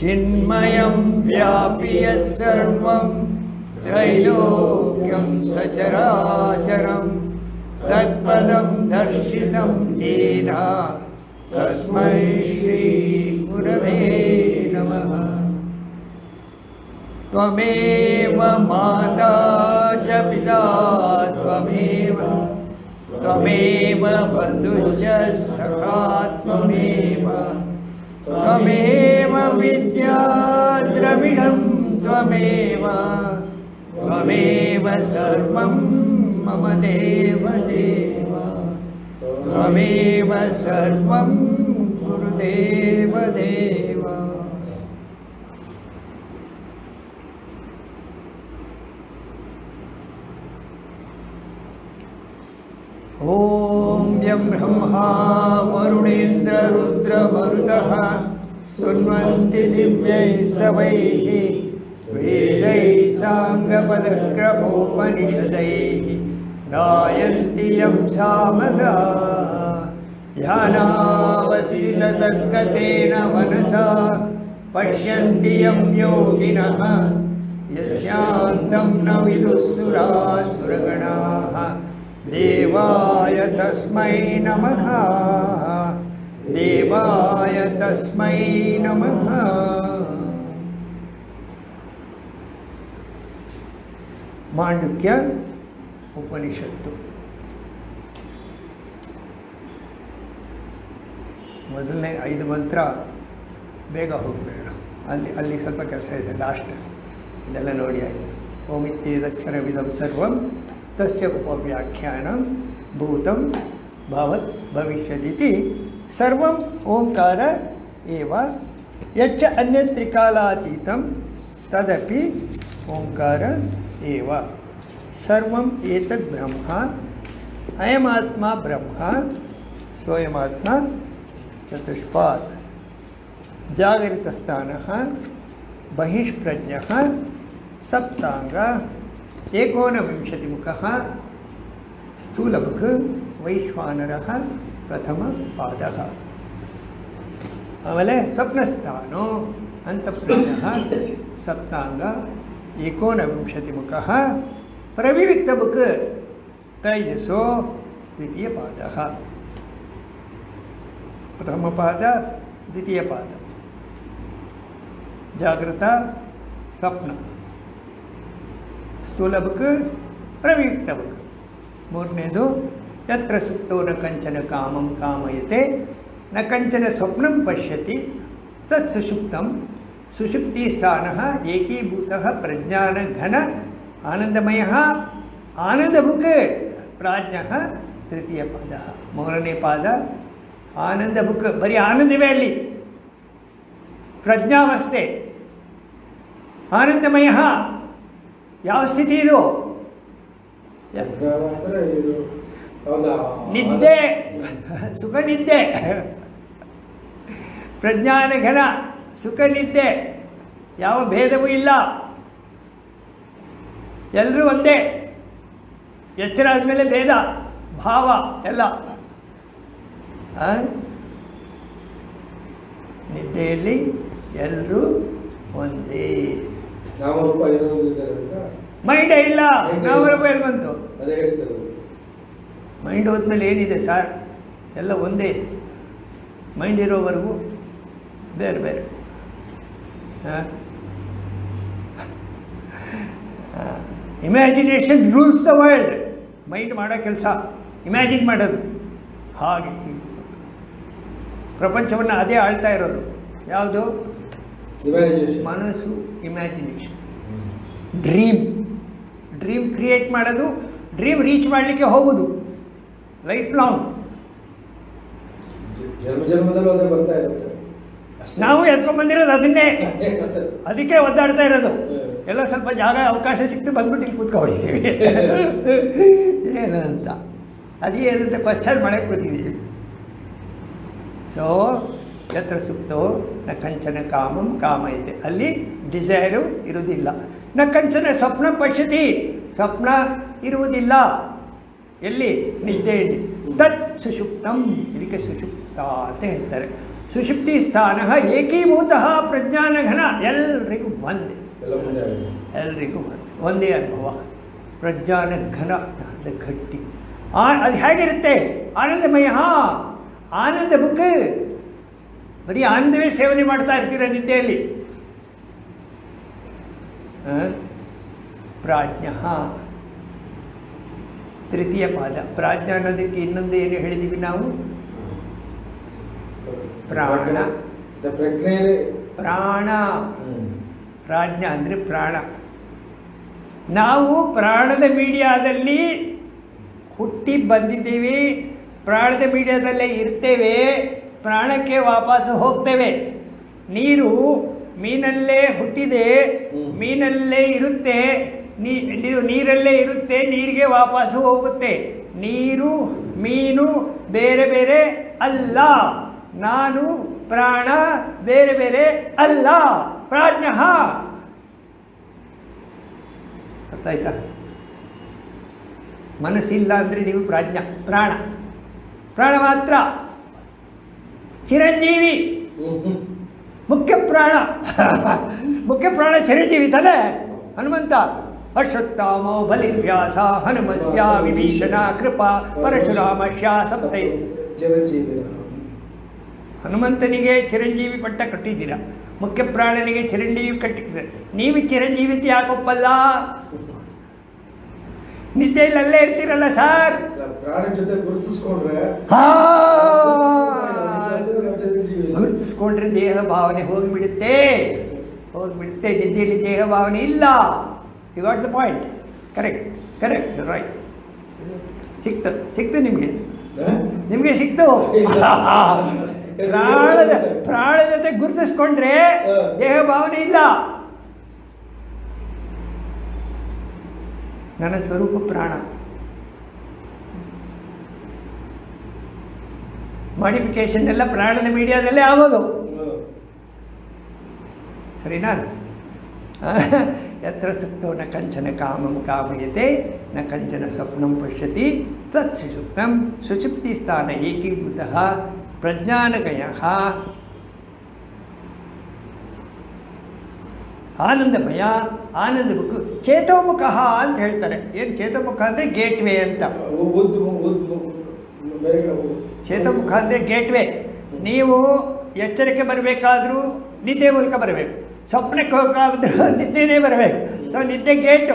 चिन्मयं व्यापि यत्सर्वं त्रैलोक्यं सचराचरं तत्पदं दर्शितं येन तस्मै श्रीगुरवे नमः। त्वमेव माता च पिता त्वमेव। त्वमेव बन्धुश्च सखा त्वमेव त्वमेव विद्या द्रविडं त्वमेव त्वमेव सर्वं मम देवदेव त्वमेव सर्वं गुरुदेवदेव यं ब्रह्मा वरुणेन्द्ररुद्रमरुतः स्तुन्वन्ति दिव्यैस्तवैः वेदैः साङ्गपदक्रमोपनिषदैः। गायन्ति यं सामगा। ध्यानावसिततर्कतेन मनसा। पश्यन्ति यं योगिनः। यस्यान्तं न विदुःसुरासुरगणाः देवाय तस्मै नमः देवाय तस्मै नमः ಮಾಂಡುಕ್ಯ ಉಪನಿಷತ್ತು ಮೊದಲನೇ ಐದು ಮಂತ್ರ ಬೇಗ ಹೋಗಬೇಡ ಅಲ್ಲಿ ಅಲ್ಲಿ ಸ್ವಲ್ಪ ಕೆಲಸ ಇದೆ ಲಾಸ್ಟ್ ಇದೆಲ್ಲ ನೋಡಿ ಆಯಿತು ಓಮಿತ್ಯೇದಕ್ಷರವಿದಂ ಸರ್ವಂ तस्य उपव्याख्यानं भूतं भवत् भविष्यदिति। सर्वम् ओङ्कार एव। यच्च अन्यत् त्रिकालातीतं तदपि ओङ्कार एव। सर्वम् एतद् ब्रह्म। अयमात्मा ब्रह्म। स्वयमात्मा चतुष्पात् जागरितस्थानः। बहिष्प्रज्ञः। सप्ताङ्ग। ಸ್ಥೂಲಮುಖ ವೈಶ್ವಾನರः ಪ್ರಥಮ ಪಾದः ಆಮೇಲೆ ಸ್ವಪ್ನಸ್ಥಾನೋ ಅಂತಃಪ್ರಜ್ಞಃ ಸಪ್ತಾಂಗ ಏಕೋನವಿಂಶತಿಮುಖः ಪ್ರವಿವಿಕ್ತಮುಖ ತೈಜಸೋ ದ್ವಿತೀಯಪಾದः ಪ್ರಥಮಪಾದ ದ್ವಿತೀಯಪಾದ ಜಾಗೃತ ಸ್ವಪ್ನ ಸ್ಥೂಲ ಬುಕ್ ಪ್ರವಿಯುಕ್ತ ಬುಕ್ ಮೂರನೇದು ಯತ್ರ ಸುಪ್ತೋ ನ ಕಂಚನ ಕಾಮಂ ಕಾಮಯತೆ ನ ಕಂಚನ ಸ್ವಪ್ನಂ ಪಶ್ಯತಿ ತತ್ ಸುಷುಪ್ತಂ ಸುಷುಪ್ತಿ ಸ್ಥಾನ ಏಕೀಭೂತ ಪ್ರಜ್ಞಾನ ಘನ ಆನಂದಮಯ ಆನಂದ ಬುಕ್ ಪ್ರಾಜ್ಞ ತೃತೀಯ ಪಾದ ಮೂರನೇ ಪಾದ ಆನಂದ ಬುಕ್ ಬರೀ ಆನಂದವೇ ಅಲ್ಲಿ ಪ್ರಜ್ಞಾವಸ್ಥೆ ಆನಂದಮಯ ಯಾವ ಸ್ಥಿತಿ ಇದು? ನಿದ್ದೆ ಸುಖ ನಿದ್ದೆ. ಪ್ರಜ್ಞಾನ ಘನ ಸುಖ ನಿದ್ದೆ ಯಾವ ಭೇದವೂ ಇಲ್ಲ. ಎಲ್ಲರೂ ಒಂದೇ. ಎಚ್ಚರ ಆದಮೇಲೆ ಭೇದ ಭಾವ ಎಲ್ಲ? ನಿದ್ದೆಯಲ್ಲಿ ಎಲ್ಲರೂ ಒಂದೇ. ಮೈಂಡೇ ಇಲ್ಲ. ನಾವರಪ್ಪ ಎಲ್ಲಿ ಬಂತು? ಅದೇ ಹೇಳ್ತಾರೆ ಮೈಂಡ್ ಹೋದ್ಮೇಲೆ ಏನಿದೆ ಸರ್? ಎಲ್ಲ ಒಂದೇ. ಮೈಂಡ್ ಇರೋವರೆಗೂ ಬೇರೆ ಬೇರೆ. Imagination rules the world mind ಮಾಡೋ ಕೆಲಸ. ಇಮ್ಯಾಜಿನ್ ಮಾಡೋದು. ಹಾಗೆ. ಪ್ರಪಂಚವನ್ನು ಅದೇ ಆಳ್ತಾ ಇರೋದು. ಯಾವುದು? ಮನಸ್ಸು ಇಮ್ಯಾಜಿನೇಷನ್ ಡ್ರೀಮ್ ಡ್ರೀಮ್ ಕ್ರಿಯೇಟ್ ಮಾಡೋದು ಡ್ರೀಮ್ ರೀಚ್ ಮಾಡಲಿಕ್ಕೆ ಹೋಗೋದು. ಲೈಫ್ ಲಾಂಗ್ ಜನ್ಮ ಜನ್ಮದಲ್ಲೂ ಬರ್ತಾ ಇರುತ್ತೆ. ಅಷ್ಟೇ. ನಾವು ಎಸ್ಕೊಂಡ್ಬಂದಿರೋದು ಅದನ್ನೇ. ಅದಕ್ಕೆ ಒದ್ದಾಡ್ತಾ ಇರೋದು. ಎಲ್ಲ ಸ್ವಲ್ಪ ಜಾಗ ಅವಕಾಶ ಸಿಕ್ತು ಬಂದ್ಬಿಟ್ಟು ಇಲ್ಲಿ ಕೂತ್ಕೊಂಡಿದ್ದೀವಿ ಏನು ಅಂತ ಅದೇ ಏನಂತ ಕ್ವಶನ್ ಮಾಡಕ್ಕೆ ಕೂತಿದ್ದೀವಿ. ಸೊ ಯತ್ರ ಸುಪ್ತೋ ನ ಕಂಚನ ಕಾಮಂ ಕಾಮಯತೆ ಅಲ್ಲಿ ಡಿಸೈರು ಇರುವುದಿಲ್ಲ। ನ ಕಂಚನ ಸ್ವಪ್ನ ಪಶ್ಯತಿ ಸ್ವಪ್ನ ಇರುವುದಿಲ್ಲ। ಎಲ್ಲಿ? ನಿದ್ದೆಯಲ್ಲಿ ತತ್ ಸುಷುಪ್ತಂ ಇದಕ್ಕೆ ಸುಷುಪ್ತ ಅಂತ ಹೇಳ್ತಾರೆ। ಸುಷುಪ್ತಿ ಸ್ಥಾನ ಏಕೀಭೂತ ಪ್ರಜ್ಞಾನಘನ ಎಲ್ರಿಗೂ ಬಂದೆ ಎಲ್ರಿಗೂ ಒಂದೇ। ಒಂದೇ ಅನುಭವ। ಪ್ರಜ್ಞಾನ ಘನ ಗಟ್ಟಿ। ಆ ಅದು ಹೇಗಿರುತ್ತೆ? ಆನಂದಮಯ ಆನಂದ ಬುಕ್ ಬರೀ ಆಂದವೇ ಸೇವನೆ ಮಾಡ್ತಾ ಇರ್ತೀರ ನಿದ್ದೆಯಲ್ಲಿ? ಪ್ರಾಜ್ಞ. ತೃತೀಯ ಪಾದ. ಪ್ರಾಜ್ಞ ಅನ್ನೋದಕ್ಕೆ ಇನ್ನೊಂದು ಏನು ಹೇಳಿದೀವಿ ನಾವು? ಪ್ರಾಣ. ಪ್ರಾಣ. ಪ್ರಾಜ್ಞ ಅಂದರೆ ಪ್ರಾಣ. ನಾವು ಪ್ರಾಣದ ಮೀಡಿಯಾದಲ್ಲಿ ಹುಟ್ಟಿ ಬಂದಿದ್ದೀವಿ. ಪ್ರಾಣದ ಮೀಡಿಯಾದಲ್ಲೇ ಇರ್ತೇವೆ. ಪ್ರಾಣಕ್ಕೆ ವಾಪಸ್ ಹೋಗ್ತೇವೆ. ನೀರು ಮೀನಲ್ಲೇ ಹುಟ್ಟಿದೆ ಮೀನಲ್ಲೇ ಇರುತ್ತೆ ನೀರು ನೀರಲ್ಲೇ ಇರುತ್ತೆ ನೀರಿಗೆ ವಾಪಸ್ಸು ಹೋಗುತ್ತೆ. ನೀರು ಮೀನು ಬೇರೆ ಬೇರೆ ಅಲ್ಲ. ನಾನು ಪ್ರಾಣ ಬೇರೆ ಬೇರೆ ಅಲ್ಲ. ಪ್ರಾಜ್ಞ. ಅರ್ಥ ಆಯ್ತಾ ಮನಸ್ಸಿಲ್ಲ ಅಂದರೆ ನೀವು ಪ್ರಾಜ್ಞ ಪ್ರಾಣ. ಪ್ರಾಣ ಮಾತ್ರ. ಚಿರಂಜೀವಿ. ಮುಖ್ಯ ಪ್ರಾಣ. ಮುಖ್ಯ ಪ್ರಾಣ ಚಿರಂಜೀವಿ ತಾನೆ? ಹನುಮಂತ. ಅಶ್ವತ್ಥಾಮೋ ಬಲಿವ್ಯಾಸ ಹನುಮಸ್ಯ ವಿಭೀಷಣ, ಕೃಪಾ ಪರಶುರಾಮಶ್ಯ ಸಪ್ತೈ. ಚಿರಂಜೀವಿ ಹನುಮಂತನಿಗೆ ಚಿರಂಜೀವಿ ಪಟ್ಟ ಕಟ್ಟಿದ್ದೀರ. ಮುಖ್ಯ ಪ್ರಾಣನಿಗೆ ಚಿರಂಜೀವಿ ಕಟ್ಟಿದ್ದೀರ. ನೀವು ಚಿರಂಜೀವಿ ಯಾಕೊಪ್ಪಲ್ಲ ನಿದ್ದೆಯಲ್ಲಿ ಅಲ್ಲೇ ಇರ್ತೀರಲ್ಲ ಸರ್? ಗುರುತಿಸ್ಕೊಂಡ್ರೆ ದೇಹ ಭಾವನೆ ಹೋಗಿಬಿಡುತ್ತೆ. ಹೋಗಿಬಿಡುತ್ತೆ. ನಿದ್ದೆಯಲ್ಲಿ ದೇಹ ಭಾವನೆ ಇಲ್ಲ. You got the point correct correct right ಸಿಕ್ತು. ಸಿಕ್ತು ನಿಮಗೆ? ನಿಮಗೆ ಸಿಕ್ತು? ಪ್ರಾಣದ ಪ್ರಾಣ ಜೊತೆ ಗುರುತಿಸ್ಕೊಂಡ್ರೆ ದೇಹ ಭಾವನೆ ಇಲ್ಲ. ನನ್ನ ಸ್ವರೂಪ ಪ್ರಾಣ. ಮಾಡಿಫಿಕೇಶನ್ ಎಲ್ಲ ಪ್ರಾಣದ ಮೀಡಿಯಾದಲ್ಲೇ ಆಗೋದು ಸರಿನಾ? ಯತ್ರ ಸುಪ್ತೋ ನ ಕಂಚನ ಕಾಮಂ ಕಾಮಯತೆ ನ ಕಂಚನ ಸ್ವಪ್ನಂ ಪಶ್ಯತಿ, ತತ್ ಸುಷುಪ್ತಂ ಸುಷುಪ್ತಿ ಸ್ಥಾನ ಏಕೀಭೂತ ಪ್ರಜ್ಞಾನಗಯ. ಆನಂದಮಯ ಆನಂದ ಬುಕ್ ಚೇತೋಮುಖ ಅಂತ ಹೇಳ್ತಾರೆ. ಏನು ಚೇತೋಮುಖ ಅಂದರೆ ಗೇಟ್ವೇ ಅಂತ. ಹೋಗು. ಅಂದರೆ ಗೇಟ್ವೇ ನೀವು ಎಚ್ಚರಿಕೆ ಬರಬೇಕಾದ್ರೂ ನಿದ್ದೆ ಮೂಲಕ ಬರಬೇಕು. ಸ್ವಪ್ನಕ್ಕೆ ಹೋಗಬೇಕಾದ್ರೂ ನಿದ್ದೆನೇ ಬರಬೇಕು. ಸೊ ನಿದ್ದೆ ಗೇಟು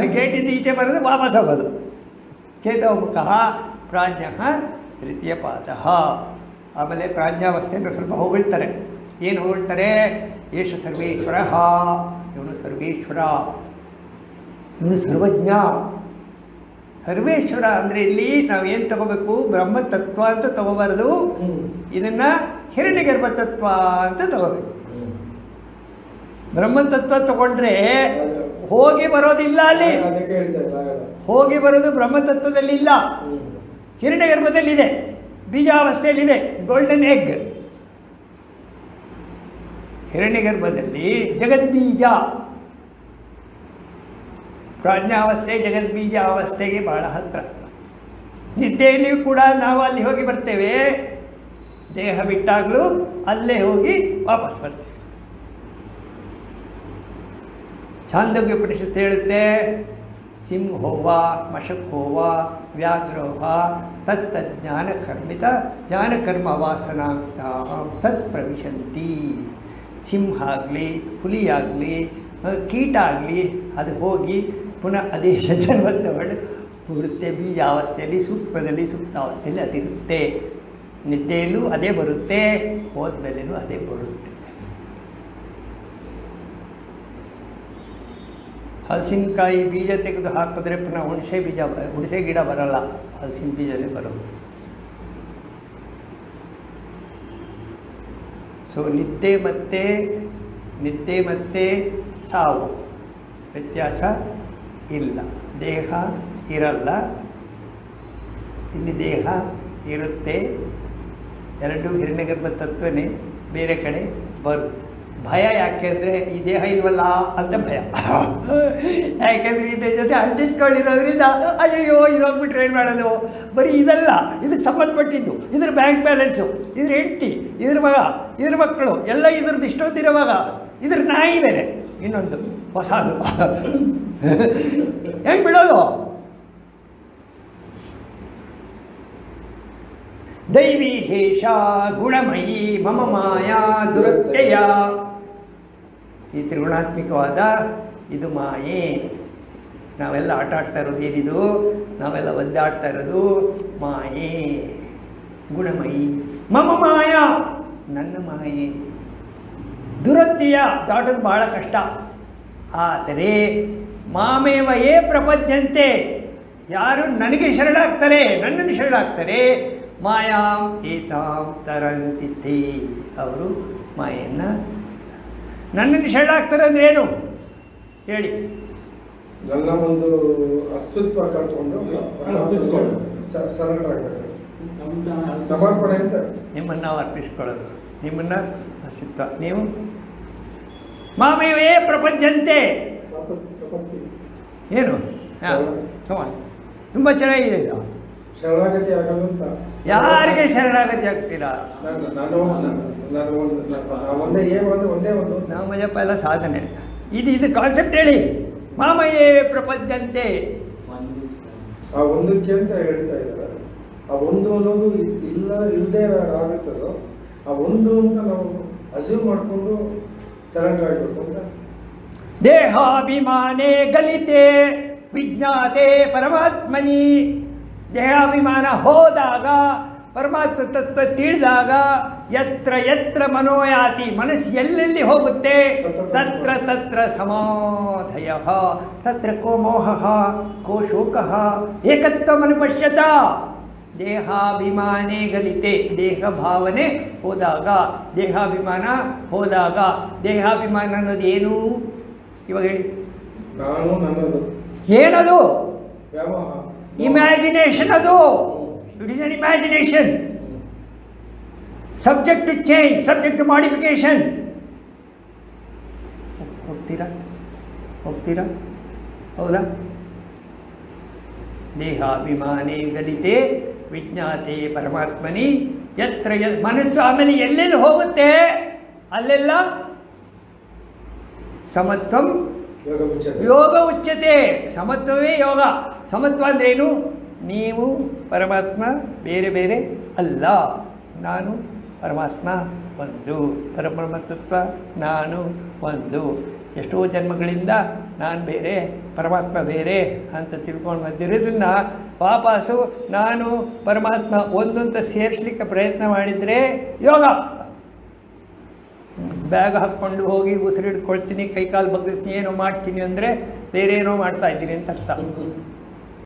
ಗೇಟಿಂದ ಈಚೆ ಬರೋದು ವಾಪಸ್ ಹೋಗೋದು. ಚೇತೋಮುಖ ಪ್ರಾಜ್ಞ ತೃತೀಯ ಪಾದ. ಆಮೇಲೆ ಪ್ರಾಜ್ಞಾವಸ್ಥೆಯನ್ನು ಸ್ವಲ್ಪ ಹೊಗಳ್ತಾರೆ. ಏನು ಹೊಗಳ್ತಾರೆ? ಏಷ ಸರ್ವೇಶ್ವರ. ಇವನು ಸರ್ವೇಶ್ವರ. ಇವನು ಸರ್ವಜ್ಞ. ಸರ್ವೇಶ್ವರ ಅಂದರೆ ಇಲ್ಲಿ ನಾವೇನು ತಗೋಬೇಕು? ಬ್ರಹ್ಮ ತತ್ವ ಅಂತ ತಗೋಬಾರದು. ಇದನ್ನ ಹಿರಣ್ಯ ಗರ್ಭ ತತ್ವ ಅಂತ ತಗೋಬೇಕು. ಹ್ಮ್. ಬ್ರಹ್ಮ ತತ್ವ ತಗೊಂಡ್ರೆ ಹೋಗಿ ಬರೋದಿಲ್ಲ ಅಲ್ಲಿ. ಹೋಗಿ ಬರೋದು ಬ್ರಹ್ಮ ತತ್ವದಲ್ಲಿ ಇಲ್ಲ ಹ್ಮ್. ಹಿರಣ್ಯಗರ್ಭದಲ್ಲಿದೆ ಬೀಜಾವಸ್ಥೆಯಲ್ಲಿದೆ ಗೋಲ್ಡನ್ ಎಗ್ ಹಿರಣ್ಯಗರ್ಭದಲ್ಲಿ ಜಗದ್ಬೀಜ. ಪ್ರಾಜ್ಞಾವಸ್ಥೆ ಜಗದ್ಬೀಜ ಅವಸ್ಥೆಗೆ ಬಹಳ ಹತ್ರ. ನಿದ್ದೆಯಲ್ಲಿಯೂ ಕೂಡ ನಾವು ಅಲ್ಲಿ ಹೋಗಿ ಬರ್ತೇವೆ. ದೇಹ ಬಿಟ್ಟಾಗಲೂ ಅಲ್ಲೇ ಹೋಗಿ ವಾಪಸ್ ಬರ್ತೇವೆ. ಛಾಂದೋಗ್ಯ ಉಪನಿಷತ್ತು ಹೇಳುತ್ತೆ ಸಿಂಹೋವ ಮಶಕೋವ ವ್ಯಾಘ್ರೋಹ ತತ್ತ ಜ್ಞಾನಕರ್ಮಿತ ಜ್ಞಾನಕರ್ಮ ವಾಸನಾಂತ ತತ್ ಪ್ರವಿಶಂತಿ. ಸಿಂಹ ಆಗಲಿ ಹುಲಿಯಾಗಲಿ ಕೀಟ ಆಗಲಿ, ಅದು ಹೋಗಿ ಪುನಃ ಅದೇ ಜನ್ಮ ತಗೊಂಡು ಬರುತ್ತೆ ಬೀಜಾವಸ್ಥೆಯಲ್ಲಿ ಸೂಕ್ಷ್ಮದಲ್ಲಿ ಸುಪ್ತಾವಸ್ಥೆಯಲ್ಲಿ ಅದಿರುತ್ತೆ ನಿದ್ದೆಯಲ್ಲೂ ಅದೇ ಬರುತ್ತೆ, ಹೋದ್ಮೇಲೆನೂ ಅದೇ ಬರುತ್ತೆ. ಹಲಸಿನಕಾಯಿ ಬೀಜ ತೆಗೆದು ಹಾಕಿದ್ರೆ ಪುನಃ ಹುಣಸೆ ಬೀಜ ಹುಣಸೆ ಗಿಡ ಬರಲ್ಲ, ಹಲಸಿನ ಬೀಜನೇ ಬರೋದು. ಸೊ ನಿದ್ದೆ ಮತ್ತು ನಿದ್ದೆ ಮತ್ತು ಸಾವು, ವ್ಯತ್ಯಾಸ ಇಲ್ಲ. ದೇಹ ಇರಲ್ಲ. ಇಲ್ಲಿ ದೇಹ ಇರುತ್ತೆ. ಎರಡು ಹಿರಣ್ಯಗರ್ಭ ತತ್ವನೇ ಬೇರೆ ಕಡೆ ಬರುತ್ತೆ ಭಯ ಯಾಕೆ ಅಂದರೆ ಈ ದೇಹ ಇಲ್ವಲ್ಲ? ಅಂತ ಭಯ. ಯಾಕೆಂದರೆ ಇದೇ ಜೊತೆ ಅಂಟಿಸ್ಕೊಂಡಿರೋದ್ರಿಂದ ಅಯ್ಯೋ ಇದೋಗ್ಬಿಟ್ರೆ ಏನು ಮಾಡೋದು? ಬರೀ ಇದಲ್ಲ. ಇದಕ್ಕೆ ಸಂಬಂಧಪಟ್ಟಿದ್ದು. ಇದ್ರ ಬ್ಯಾಂಕ್ ಬ್ಯಾಲೆನ್ಸು ಇದ್ರ ಹೆಂಡತಿ, ಇದ್ರ ಮಗ, ಇದ್ರ ಮಕ್ಕಳು, ಎಲ್ಲ ಇದ್ರದ್ದು ಇಷ್ಟೊಂದಿರುವಾಗ ಇದ್ರ ನಾಯಿ ಬೇರೆ. ಇನ್ನೊಂದು. ಹೊಸದು. ಹೆಂಗೆ ಬಿಡೋದು ದೈವಿ ಹೇಷ ಗುಣಮಯಿ ಮಮ ಮಾಯಾ ದುರತ್ಯಯ ಈ ತ್ರಿಗುಣಾತ್ಮಕವಾದ ಇದು ಮಾಯೆ. ನಾವೆಲ್ಲ ಆಟ ಆಡ್ತಾ ಇರೋದು ಏನಿದು? ನಾವೆಲ್ಲ ಒದ್ದಾಡ್ತಾ ಇರೋದು ಮಾಯೆ. ಗುಣಮಯಿ. ಮಮ ಮಾಯಾ. ನನ್ನ ಮಾಯೆ. ದುರತ್ಯಯ ದಾಟೋದು ಬಹಳ ಕಷ್ಟ. ಆದರೆ ಮಾಮೇವ ಏ ಪ್ರಪದ್ಯಂತೆ? ಯಾರು ನನಗೆ ಶರಣಾಗ್ತಾರೆ? ನನ್ನನ್ನು ಶರಣಾಗ್ತಾರೆ? ಮಾಯಾಂ ಏತಾಂ ತರಂತಿತೆ. ಅವರು ಮಾಯನ್ನು ನನ್ನನ್ನು ಶರಣಾಗ್ತಾರೆ ಅಂದ್ರೆ ಏನು? ಹೇಳಿ. ನನ್ನ ಒಂದು ಅಸ್ತಿತ್ವ ಕಳ್ಕೊಂಡು ಸಮರ್ಪಣೆ ಅಂತ. ನಿಮ್ಮನ್ನು ನಾವು ಅರ್ಪಿಸ್ಕೊಳ್ಳೋದು. ನಿಮ್ಮನ್ನು ಅಸ್ತಿತ್ವ. ನೀವು? ಮಾಮೇವೇ ಪ್ರಪಂಚಂತೆ ಪ್ರಪತ್ತಿ ಏನು? ತುಂಬ ಚೆನ್ನಾಗಿದೆ ಇದು. ಶರಣಾಗತಿ ಆಗಲ್ಲ ಅಂತ. ಯಾರಿಗೆ ಶರಣಾಗತಿ ಆಗ್ತೀರಾ? ನಾನು ನಾನು ಒಂದು ಏನು ಒಂದು ಒಂದೇ ಒಂದು ನಾವು ಮಜಪ್ಪ ಎಲ್ಲ ಸಾಧನೆ ಇದು ಇದು ಕಾನ್ಸೆಪ್ಟ್ ಹೇಳಿ. ಮಾಮಯೇ ಪ್ರಪಂಚಂತೆ ಒಂದು ಆ ಒಂದಕ್ಕೆ ಅಂತ ಹೇಳ್ತಾ ಇದ್ದಾರೆ. ಆ ಒಂದು ಅನ್ನೋದು ಇಲ್ಲ ಇಲ್ಲದೆ ಆಗುತ್ತದೋ ಆ ಒಂದು ಅಂತ ನಾವು ಅಸ್ಯೂಮ್ ಮಾಡಿಕೊಂಡು ಸರೆಂಡರ್ ಆಗಬೇಕು ಅಂತ. ದೇಹಾಭಿಮಾನೇ ಗಲಿತೆ, ವಿಜ್ಞಾತೆ ಪರಮಾತ್ಮನಿ. ದೇಹಾಭಿಮಾನ ಹೋದಾಗ, ಪರಮಾತ್ಮ ತತ್ವ ತಿಳಿದಾಗ ಎತ್ರ ಎತ್ರ ಮನೋಯಾತಿ ಮನಸ್ಸು ಎಲ್ಲೆಲ್ಲಿ ಹೋಗುತ್ತೆ? ತತ್ರ ತತ್ರ ಸಮಾಧಯ, ತತ್ರ ಕೋ ಮೋಹ ಕೋ ಶೋಕ ಏಕತ್ವಮನುಪಶ್ಯತ ದೇಹಾಭಿಮಾನೇ ಗಲಿತೆ ದೇಹ ಭಾವನೆ ಹೋದಾಗ. ದೇಹಾಭಿಮಾನ ಹೋದಾಗ. ದೇಹಾಭಿಮಾನ ಅನ್ನೋದು ಏನು ಇವಾಗ ಹೇಳಿ. ನಾನು ನನ್ನದು. ಏನದು? ಇಮ್ಯಾಜಿನೇಷನ್ ಅದು. It is an imagination subject to change subject to modification ಹೋಗ್ತೀರಾ? ಹೋಗ್ತೀರಾ? ಹೌದಾ? ದೇಹಾಭಿಮಾನಿ ಗಲಿತೆ ವಿಜ್ಞಾತೆ ಪರಮಾತ್ಮನಿ ಯತ್ರ ಯ- ಮನಸ್ಸು ಆಮೇಲೆ ಎಲ್ಲೆಲ್ಲಿ ಹೋಗುತ್ತೆ? ಅಲ್ಲೆಲ್ಲ ಸಮತ್ವಂ ಯೋಗ ಉಚ್ಯತೆ. ಉಚ್ಚತೆ ಸಮತ್ವವೇ ಯೋಗ. ಸಮತ್ವ ಅಂದ್ರೇನು? ನೀವು ಪರಮಾತ್ಮ ಬೇರೆ ಬೇರೆ ಅಲ್ಲ. ನಾನು ಪರಮಾತ್ಮ ಒಂದು. ಪರಬ್ರಹ್ಮತತ್ವ ನಾನು ಒಂದು. ಎಷ್ಟೋ ಜನ್ಮಗಳಿಂದ ನಾನು ಬೇರೆ ಪರಮಾತ್ಮ ಬೇರೆ ಅಂತ ತಿಳ್ಕೊಂಡು ಬಂದಿರೋದ್ರಿಂದ ವಾಪಸ್ಸು ನಾನು ಪರಮಾತ್ಮ ಒಂದು ಅಂತ ಸೇರಿಸ್ಲಿಕ್ಕೆ ಪ್ರಯತ್ನ ಮಾಡಿದರೆ ಯೋಗ. ಬ್ಯಾಗ್ ಹಾಕ್ಕೊಂಡು ಹೋಗಿ ಉಸಿರಿಡ್ಕೊಳ್ತೀನಿ, ಕೈಕಾಲು ಬಗ್ಗಿಸ್ತೀನಿ, ಏನೋ ಮಾಡ್ತೀನಿ ಅಂದರೆ ಬೇರೆ ಏನೋ ಮಾಡ್ತಾ ಇದ್ದೀನಿ ಅಂತ ಅರ್ಥ.